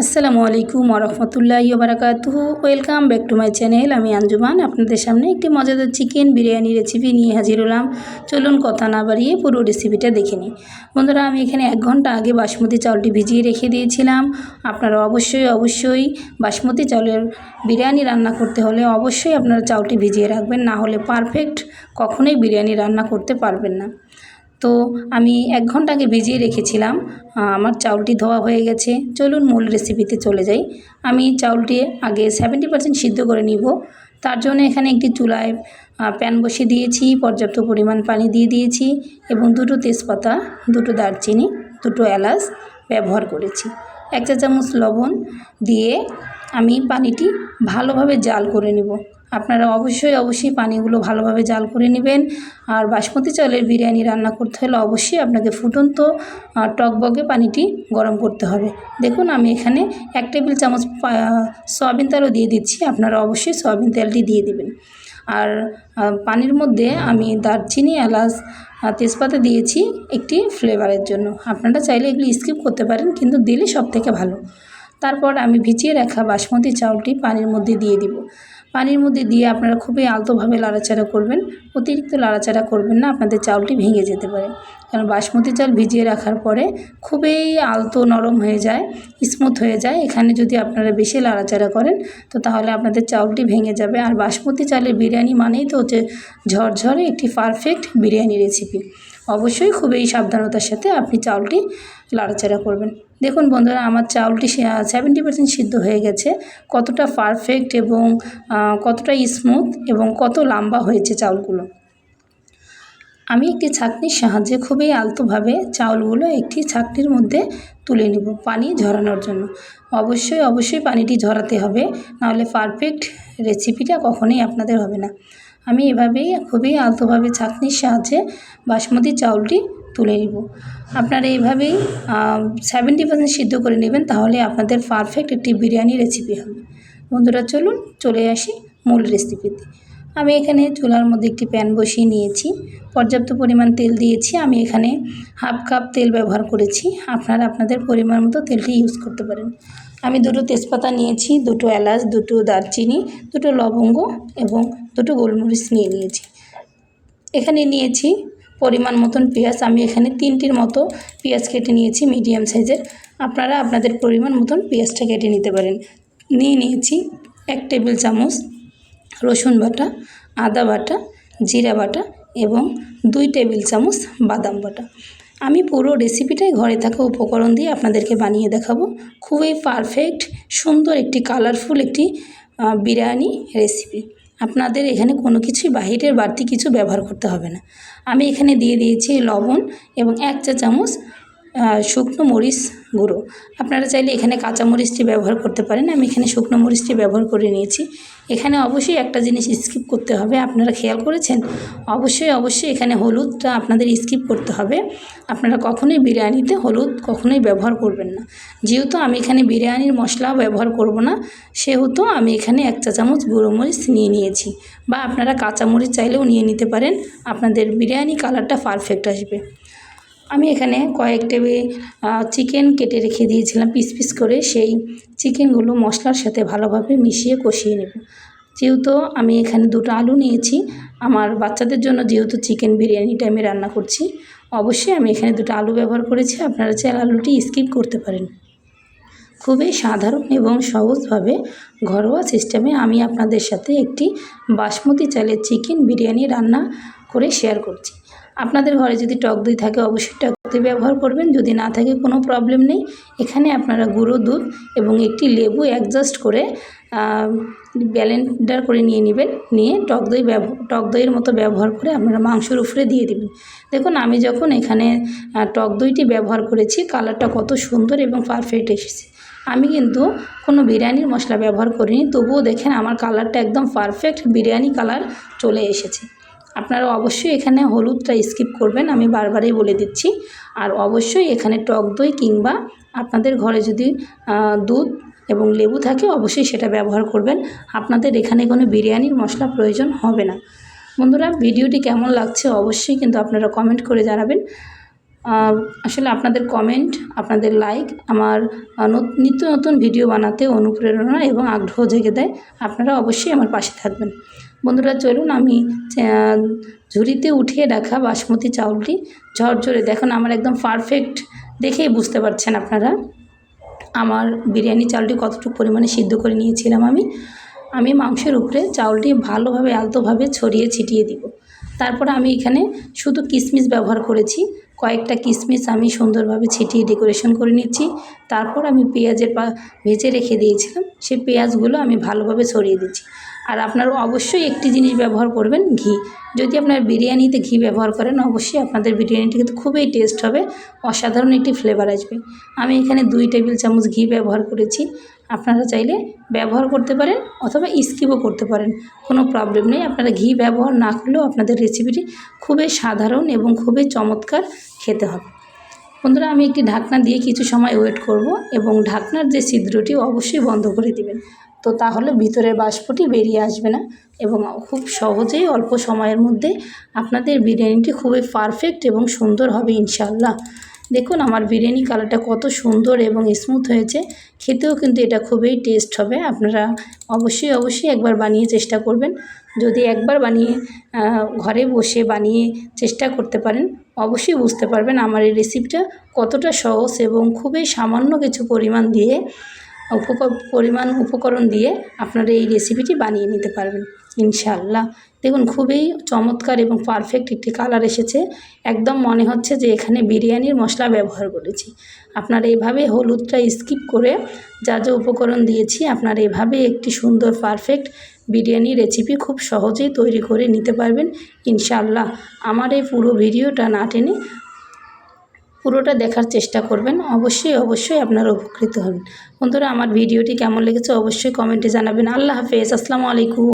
আসসালামু আলাইকুম ওরহমতুল্লাহ বারাকাতুহু। Welcome back to my channel আমি আঞ্জুমান। আপনাদের সামনে একটি মজাদার চিকেন বিরিয়ানি রেসিপি নিয়ে হাজির হলাম। চলুন কথা না বাড়িয়ে পুরো রেসিপিটা দেখে নিই। বন্ধুরা, আমি এখানে এক ঘণ্টা আগে বাসমতি চাউলটি ভিজিয়ে রেখে দিয়েছিলাম। আপনারা অবশ্যই অবশ্যই বাসমতি চাউলের বিরিয়ানি রান্না করতে হলে অবশ্যই আপনারা চাউলটি ভিজিয়ে রাখবেন। না হলে পারফেক্ট কখনোই বিরিয়ানি রান্না করতে পারবেন না। তো আমি এক ঘণ্টা আগে ভিজিয়ে রেখেছিলাম। আমার চাউলটি ধোয়া হয়ে গেছে। চলুন মূল রেসিপিতে চলে যাই। আমি চাউলটি আগে সেভেন্টি পার্সেন্ট সিদ্ধ করে নিব। তার জন্য এখানে একটি চুলায় প্যান বসিয়ে দিয়েছি, পর্যাপ্ত পরিমাণ পানি দিয়ে দিয়েছি এবং দুটো তেজপাতা, দুটো দারচিনি, দুটো এলাচ ব্যবহার করেছি। এক চা চামচ লবণ দিয়ে আমি পানিটি ভালোভাবে জাল করে নেব। আপনারা অবশ্যই অবশ্যই পানিগুলো ভালোভাবে জাল করে নেবেন। আর বাসমতি চালের বিরিয়ানি রান্না করতে হলে অবশ্যই আপনাকে ফুটন্ত টকবগে পানিটি গরম করতে হবে। দেখুন, আমি এখানে এক টেবিল চামচ সয়াবিন তেলও দিয়ে দিচ্ছি। আপনারা অবশ্যই সয়াবিন তেলটি দিয়ে দেবেন। আর পানির মধ্যে আমি দারচিনি, এলাচ তেজপাতা দিয়েছি একটি ফ্লেভারের জন্য। আপনারা চাইলে এগুলি স্কিপ করতে পারেন, কিন্তু দিলে সব থেকে ভালো। তারপর আমি ভিজিয়ে রাখা বাসমতি চাউলটি পানির মধ্যে দিয়ে দিব। পানির মধ্যে দিয়ে আপনারা খুবই আলতোভাবে লাড়াচাড়া করবেন। অতিরিক্ত লাড়াচাড়া করবেন না, আপনাদের চাউলটি ভেঙে যেতে পারে। কারণ বাসমতি চাল ভিজিয়ে রাখার পরে খুবই আলতো নরম হয়ে যায়, স্মুথ হয়ে যায়। এখানে যদি আপনারা বেশি লাড়াচাড়া করেন, তো তাহলে আপনাদের চাউলটি ভেঙে যাবে। আর বাসমতি চালের বিরিয়ানি মানেই তো হচ্ছে ঝরঝরে একটি পারফেক্ট বিরিয়ানি রেসিপি অবশ্যই খুবই সাবধানতার সাথে আপনি চাউলটি লাড়াচাড়া করবেন। দেখুন বন্ধুরা, আমার চাউলটি সেভেন্টি পার্সেন্ট সিদ্ধ হয়ে গেছে। কতটা পারফেক্ট এবং কতটা স্মুথ এবং কত লম্বা হয়েছে চাউলগুলো। আমি একটি ছাঁকনির সাহায্যে খুবই আলতোভাবে চাউলগুলো একটি ছাঁকনির মধ্যে তুলে নেব পানি ঝরানোর জন্য। অবশ্যই অবশ্যই পানিটি ঝরাতে হবে, নাহলে পারফেক্ট রেসিপিটা কখনোই আপনাদের হবে না। আমি এভাবেই খুবই আলতোভাবে ছাঁকনির সাহায্যে বাসমতি চাউলটি তুলে নিব। আপনারা এইভাবেই সেভেন্টি পার্সেন্ট সিদ্ধ করে নেবেন, তাহলে আপনাদের পারফেক্ট একটি বিরিয়ানি রেসিপি হবে। বন্ধুরা, চলুন চলে আসি মূল রেসিপিতে আমি এখানে চুলার মধ্যে একটি প্যান বসিয়ে নিয়েছি। পর্যাপ্ত পরিমাণ তেল দিয়েছি। আমি এখানে হাফ কাপ তেল ব্যবহার করেছি। আপনারা আপনাদের পরিমাণ মতো তেলটি ইউজ করতে পারেন। আমি দুটো তেজপাতা নিয়েছি, দুটো এলাচ, দুটো দারচিনি, দুটো লবঙ্গ এবং দুটো গোলমরিচ নিয়ে নিয়েছি। এখানে নিয়েছি পরিমাণ মতন পেঁয়াজ আমি এখানে তিনটির মতো পেঁয়াজ কেটে নিয়েছি মিডিয়াম সাইজের। আপনারা আপনাদের পরিমাণ মতন পেঁয়াজটা কেটে নিতে পারেন। নিয়ে নিয়েছি এক টেবিল চামচ রসুন বাটা, আদা বাটা, জিরা বাটা এবং দুই টেবিল চামচ বাদাম বাটা। আমি পুরো রেসিপিটাই ঘরে থাকা উপকরণ দিয়ে আপনাদেরকে বানিয়ে দেখাবো। খুবই পারফেক্ট, সুন্দর একটি, কালারফুল একটি বিরিয়ানি রেসিপি। আপনাদের এখানে কোনো কিছুই বাহিরের বাড়তি কিছু ব্যবহার করতে হবে না। আমি এখানে দিয়ে দিয়েছি লবণ এবং এক চা চামচ শুকনো মরিচ গুঁড়ো। আপনারা চাইলে এখানে কাঁচা মরিচটি ব্যবহার করতে পারেন। আমি এখানে শুকনো মরিচটি ব্যবহার করে নিয়েছি। এখানে অবশ্যই একটা জিনিস স্কিপ করতে হবে, আপনারা খেয়াল করেছেন? অবশ্যই অবশ্যই এখানে হলুদটা আপনাদের স্কিপ করতে হবে। আপনারা কখনোই বিরিয়ানিতে হলুদ কখনোই ব্যবহার করবেন না। যেহেতু আমি এখানে বিরিয়ানির মশলা ব্যবহার করব না, সেহেতু আমি এখানে এক চা চামচ গুঁড়ো মরিচ নিয়ে নিয়েছি। বা আপনারা কাঁচামরিচ চাইলেও নিয়ে নিতে পারেন, আপনাদের বিরিয়ানি কালারটা পারফেক্ট আসবে। আমি এখানে কয়েক টেবিল চিকেন কেটে রেখে দিয়েছিলাম, পিস পিস করে। সেই চিকেনগুলো মশলার সাথে ভালোভাবে মিশিয়ে কষিয়ে নেব। যেহেতু আমি এখানে দুটো আলু নিয়েছি, আমার বাচ্চাদের জন্য যেহেতু চিকেন বিরিয়ানি টাইমে রান্না করছি, অবশ্যই আমি এখানে দুটো আলু ব্যবহার করেছি। আপনারা চাল আলুটি স্কিপ করতে পারেন। খুবই সাধারণ এবং সহজভাবে ঘরোয়া সিস্টেমে আমি আপনাদের সাথে একটি বাসমতি চালের চিকেন বিরিয়ানি রান্না করে শেয়ার করছি। আপনাদের ঘরে যদি টক দই থাকে, অবশ্যই টক দই ব্যবহার করবেন। যদি না থাকে, কোনো প্রবলেম নেই। এখানে আপনারা গুঁড়ো দুধ এবং একটি লেবু অ্যাডজাস্ট করে ব্যালেন্ডার করে নিয়ে নেবেন। নিয়ে টক দই টক দইয়ের মতো ব্যবহার করে আপনারা মাংসর উপরে দিয়ে দেবেন। দেখুন, আমি যখন এখানে টক দইটি ব্যবহার করেছি কালারটা কত সুন্দর এবং পারফেক্ট এসেছে। আমি কিন্তু কোনো বিরিয়ানির মশলা ব্যবহার করিনি, তবুও দেখেন আমার কালারটা একদম পারফেক্ট বিরিয়ানি কালার চলে এসেছে। আপনারা অবশ্যই এখানে হলুদটা স্কিপ করবেন, আমি বারবারই বলে দিচ্ছি। আর অবশ্যই এখানে টক দই কিংবা আপনাদের ঘরে যদি দুধ এবং লেবু থাকে, অবশ্যই সেটা ব্যবহার করবেন। আপনাদের এখানে কোনো বিরিয়ানির মশলা প্রয়োজন হবে না। বন্ধুরা, ভিডিওটি কেমন লাগছে অবশ্যই কিন্তু আপনারা কমেন্ট করে জানাবেন। আসলে আপনাদের কমেন্ট আপনাদের লাইক আমার নিত্য নতুন ভিডিও বানাতে অনুপ্রেরণা এবং আগ্রহ জেগে দেয়। আপনারা অবশ্যই আমার পাশে থাকবেন। বন্ধুরা, চলুন আমি ঝুড়িতে উঠিয়ে রাখা বাসমতি চাউলটি ঝরঝরে। দেখুন, আমার একদম পারফেক্ট দেখেই বুঝতে পারছেন আপনারা। আমার বিরিয়ানি চালটি কতটুকু পরিমাণে সিদ্ধ করে নিয়েছিলাম আমি। আমি মাংসের উপরে চাউলটি ভালোভাবে, আলতোভাবে ছড়িয়ে ছিটিয়ে দিব। তারপর আমি এখানে শুধু কিশমিশ ব্যবহার করেছি। কয়েকটা কিশমিশ আমি সুন্দরভাবে ছিটিয়ে ডেকোরেশন করে নিচ্ছি। তারপর আমি পেঁয়াজের পা ভেজে রেখে দিয়েছিলাম। সেই পেঁয়াজগুলো আমি ভালোভাবে ছড়িয়ে দিচ্ছি। আর আপনারা অবশ্যই একটি জিনিস ব্যবহার করবেন, ঘি। যদি আপনার বিরিয়ানিতে ঘি ব্যবহার করেন, অবশ্যই আপনাদের বিরিয়ানিটি কিন্তু খুবই টেস্ট হবে, অসাধারণ একটি ফ্লেভার আসবে। আমি এখানে দুই টেবিল চামচ ঘি ব্যবহার করেছি। আপনারা চাইলে ব্যবহার করতে পারেন অথবা স্কিপও করতে পারেন। কোনো প্রবলেম নেই। আপনারা ঘি ব্যবহার না করলেও আপনাদের রেসিপিটি খুবই সাধারণ এবং খুবই চমৎকার খেতে হবে। বন্ধুরা, আমি একটি ঢাকনা দিয়ে কিছু সময় ওয়েট করব এবং ঢাকনার যে ছিদ্রটি অবশ্যই বন্ধ করে দিবেন। তো তাহলে ভিতরের বাষ্পটি বেরিয়ে আসবে না এবং খুব সহজেই অল্প সময়ের মধ্যে আপনাদের বিরিয়ানিটি খুবই পারফেক্ট এবং সুন্দর হবে ইনশাল্লাহ দেখুন আমার বিরিয়ানি কালারটা কত সুন্দর এবং স্মুথ হয়েছে। খেতেও কিন্তু এটা খুবই টেস্ট হবে। আপনারা অবশ্যই অবশ্যই একবার বানিয়ে চেষ্টা করবেন। যদি একবার বানিয়ে ঘরে বসে বানিয়ে চেষ্টা করতে পারেন, অবশ্যই বুঝতে পারবেন আমার এই রেসিপিটা কতটা সহজ এবং খুবই সামান্য কিছু পরিমাণ দিয়ে, উপকর, পরিমাণ উপকরণ দিয়ে আপনারা এই রেসিপিটি বানিয়ে নিতে পারবেন। ইনশাল্লাহ দেখুন, খুবই চমৎকার এবং পারফেক্ট একটি কালার এসেছে। একদম মনে হচ্ছে যে এখানে বিরিয়ানির মশলা ব্যবহার করেছি। আপনারা এইভাবে হলুদটা স্কিপ করে যা যা উপকরণ দিয়েছি, আপনারা এভাবে একটি সুন্দর পারফেক্ট বিরিয়ানি রেসিপি খুব সহজেই তৈরি করে নিতে পারবেন ইনশাল্লাহ আমার এই পুরো ভিডিওটা না টেনে পুরোটা দেখার চেষ্টা করবেন। অবশ্যই অবশ্যই আপনারা উপকৃত হবেন। বন্ধুরা, আমার ভিডিওটি কেমন লেগেছে অবশ্যই কমেন্টে জানাবেন। আল্লাহ হাফেজ, আসসালামু আলাইকুম।